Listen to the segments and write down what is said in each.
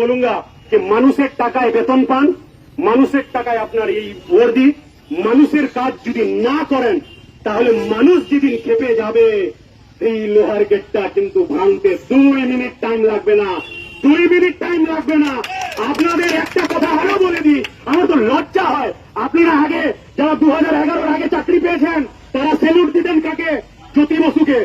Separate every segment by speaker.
Speaker 1: বলুঙ্গা যে মানুষের টাকায় বেতন পান, মানুষের টাকায় আপনার এই ওর্দি মানুষের কাজ যদি না করেন, তাহলে মানুষ যেদিন খেপে যাবে, এই লোহার গেটটা কিন্তু ভাঙতে দুই মিনিট টাইম লাগবে না, দুই মিনিট টাইম লাগবে না। আপনাদের একটা কথা আরও বলে দিই, আমার তো লজ্জা হয়। আপনারা আগে, যারা দু হাজার আগে চাকরি পেয়েছেন, তারা সেলুট দিতেন কাকে? জ্যোতি বসুকে।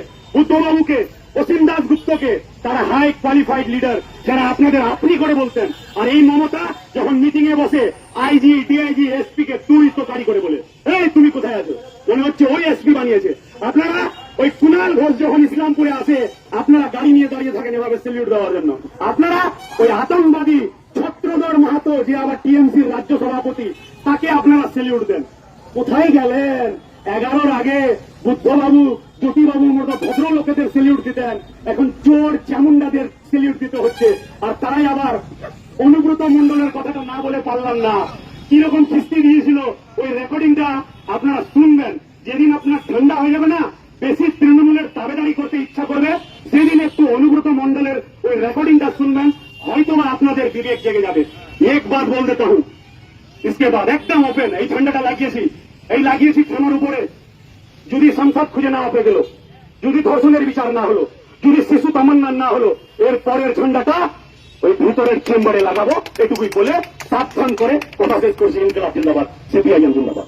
Speaker 1: গুপ্তকে তারা হাই কোয়ালিফাইড লিডার যারা আপনাদের আপনি করে বলতেন। আর এই মমতা যখন মিটিং এ বসে আইজি ডিআইজি এসপি কে তুই তো কারি করে বলে, এই, তুমি কোথায় আছো? মনে হচ্ছে ওই এসপি বানিয়েছে। আপনারা ওই কুনাল ঘোষ যখন ইসলামপুরে আসে, আপনারা গাড়ি নিয়ে দাঁড়িয়ে থাকেন এভাবে সেলিউট দেওয়ার জন্য। আপনারা ওই আতঙ্কবাদী ছত্রধর মাহাতো যে আবার টিএমসির রাজ্য সভাপতি, তাকে আপনারা সেলিউট দেন। কোথায় গেলেন? এগারোর আগে বুদ্ধবাবু ভদ্র লোকেদের সেলিউট দিতেন এখন চোর চামুন্ডাদের সেলিউট দিতে হচ্ছে আর তারাই আবার অনুব্রত মন্ডলের কথাটা না বলে পারলাম না কিরকম খিস্তি দিয়েছিল ওই রেকর্ডিংটা আপনারা শুনবেন যেদিন আপনার ঠান্ডা হয়ে যাবে না বেশি তৃণমূলের দাবেদারি করতে ইচ্ছা করবে সেদিন একটু অনুব্রত মন্ডলের ওই রেকর্ডিংটা শুনবেন হয়তো বা আপনাদের বিবেক জেগে যাবে এক বাদ বল দেতা হুঁ इसके बाद একদম ওপেন এই ঠান্ডাটা লাগিয়েছি এই লাগিয়েছি থানার উপরে যদি সংসদ খুঁজে না পেয়ে গেল যদি ধর্ষণের বিচার না হলো, যদি শিশু তামান্নার না হলো, এর পরের ঝন্ডাটা ওই ভিতরের চেম্বারে লাগাবো, এটুকুই বলে সাবধান করে কথা শেষ করছি ইনকলাব সিপিআইএম জিন্দাবাদ।